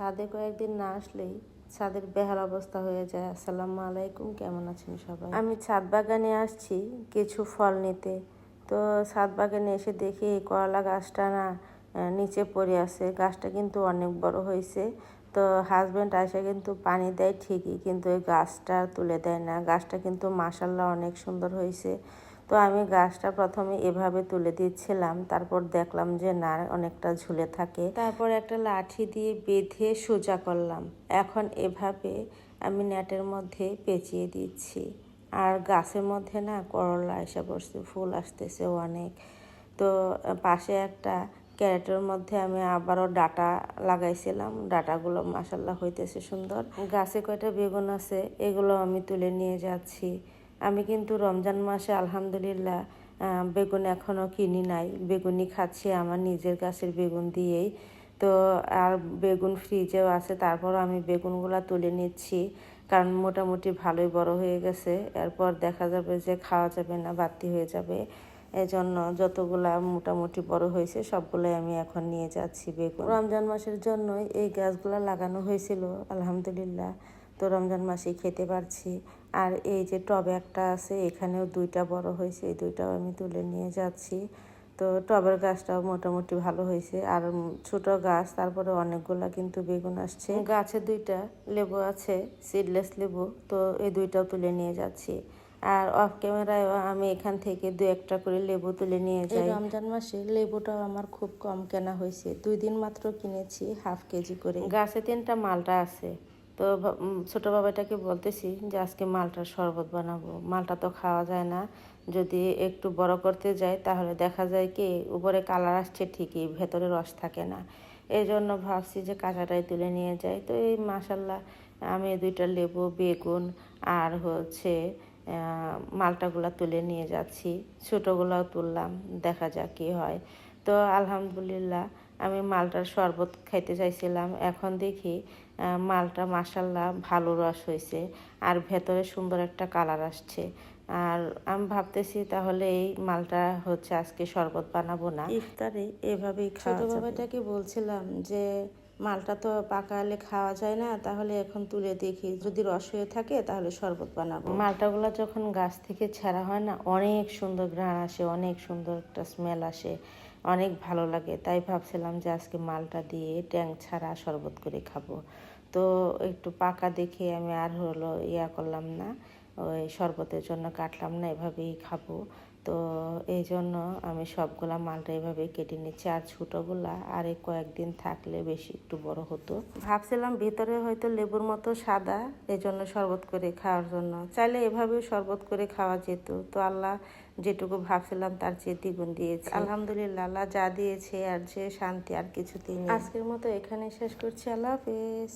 ছাদে কয়েকদিন না আসলেই ছাদের বেহাল অবস্থা হয়ে যায়। আসসালামু আলাইকুম, কেমন আছেন সবাই? আমি ছাদ বাগানে আসছি কিছু ফল নিতে। তো ছাদ বাগানে এসে দেখি করলা গাছটা না নিচে পড়ে আছে। গাছটা কিন্তু অনেক বড় হয়েছে। তো হাজব্যান্ড আসে কিন্তু পানি দেয় ঠিকই, কিন্তু ওই গাছটা তুলে দেয় না। গাছটা কিন্তু মাসাল্লাহ অনেক সুন্দর হয়েছে। তো আমি গাছটা প্রথমে এভাবে তুলে দিচ্ছিলাম, তারপর দেখলাম যে না, অনেকটা ঝুলে থাকে। তারপর একটা লাঠি দিয়ে বেঁধে সোজা করলাম। এখন এভাবে আমি নেটের মধ্যে পেঁচিয়ে দিচ্ছি। আর গাছের মধ্যে না করলা এসে পড়ছে, ফুল আসতেছে অনেক। তো পাশে একটা ক্যারেটের মধ্যে আমি আবারও ডাটা লাগাইছিলাম। ডাটাগুলো মাসাল্লাহ হইতেছে সুন্দর। গাছে কয়টা বেগুন আছে, এগুলো আমি তুলে নিয়ে যাচ্ছি। আমি কিন্তু রমজান মাসে আলহামদুলিল্লাহ বেগুন এখনও কিনি নাই। বেগুনই খাচ্ছি আমার নিজের গাছের বেগুন দিয়েই। তো আর বেগুন ফ্রিজেও আছে তারপর আমি বেগুনগুলো তুলে নিচ্ছি, কারণ মোটামুটি ভালোই বড় হয়ে গেছে। এরপর দেখা যাবে যে খাওয়া যাবে না, বাড়তি হয়ে যাবে। এই জন্য যতগুলা মোটামুটি বড় হয়েছে, সবগুলোই আমি এখন নিয়ে যাচ্ছি বেগুন। রমজান মাসের জন্যই এই গাছগুলো লাগানো হয়েছিল, আলহামদুলিল্লাহ। তো রমজান মাসেই খেতে পারছি। আর এই যে টবে একটা আছে এখানেও দুইটা বড় হয়েছে এই দুইটাও আমি তুলে নিয়ে যাচ্ছি। তো টবের গাছটাও মোটামুটি ভালো হয়েছে। আর ছোট গাছ তারপরে অনেকগুলা কিন্তু বেগুন আসছে। গাছে দুইটা লেবু আছে সিডলেস লেবু তো এই দুইটাও তুলে নিয়ে যাচ্ছি। আর অফ ক্যামেরায় আমি এখান থেকে দু একটা করে লেবু তুলে নিয়ে যাই। রমজান মাসে লেবুটাও আমার খুব কম কেনা হয়েছে। দুই দিন মাত্র কিনেছি হাফ কেজি করে। গাছে তিনটা মালটা আছে। তো ছোট বাবাটাকে বলতেছি যে আজকে মালটার শরবত বানাবো। মালটা তো খাওয়া যায় না। যদি একটু বড় করতে যাই তাহলে দেখা যায় কি, উপরে কালার আসছে ঠিকই, ভেতরে রস থাকে না। এই জন্য ভাবছি যে কাঁচাটাই তুলে নিয়ে যাই। তো এই মাসাল্লাহ আমি দুইটা লেবু, বেগুন আর হচ্ছে মালটাগুলা তুলে নিয়ে যাচ্ছি। ছোটোগুলাও তুললাম, দেখা যাক কি হয়। তো আলহামদুলিল্লাহ আমি মালটার শরবত খাইতে চাইছিলাম। এখন দেখি মালটা মাসাল্লাহ ভালো রস হয়েছে আর ভেতরে সুন্দর একটা কালার আসছে। আর আমি ভাবতেছি তাহলে এই মালটা হচ্ছে আজকে শরবত বানাবো না। ইফতারে এভাবেই খাওয়া ছোট বাবাটাকে বলছিলাম যে মালটা তো পাকালে খাওয়া যায় না, তাহলে এখন তুলে দেখি। যদি রস হয়ে থাকে, তাহলে শরবত বানাবো। মালটাগুলো যখন গাছ থেকে ছেঁড়া হয় না, অনেক সুন্দর ঘ্রাণ আসে, অনেক সুন্দর একটা স্মেল আসে, অনেক ভালো লাগে। তাই ভাবছিলাম যে আজকে মালটা দিয়ে ট্যাং ছাড়া শরবত করে খাব। তো একটু পাকা দেখে আমি আর হলো ইয়া করলাম না ওই শরবতের জন্য কাটলাম না, এভাবেই খাব। তো এই জন্য আমি সবগুলা মালটা এভাবে কেটে নিচ্ছি। আর ছোটোগুলা আর এই কয়েকদিন থাকলে বেশি একটু বড় হতো। ভাবছিলাম ভিতরে হয়তো লেবুর মতো সাদা এই জন্য শরবত করে খাওয়ার জন্য। চাইলে এভাবে শরবত করে খাওয়া যেত। তো আল্লাহ যেটুকু ভাবছিলাম তার চেয়ে দ্বিগুণ দিয়েছে। আলহামদুলিল্লাহ, আল্লাহ যা দিয়েছে আর যে শান্তি আর কিছুতেই আজকের মতো এখানে শেষ করছি। আল্লাহ হাফেজ।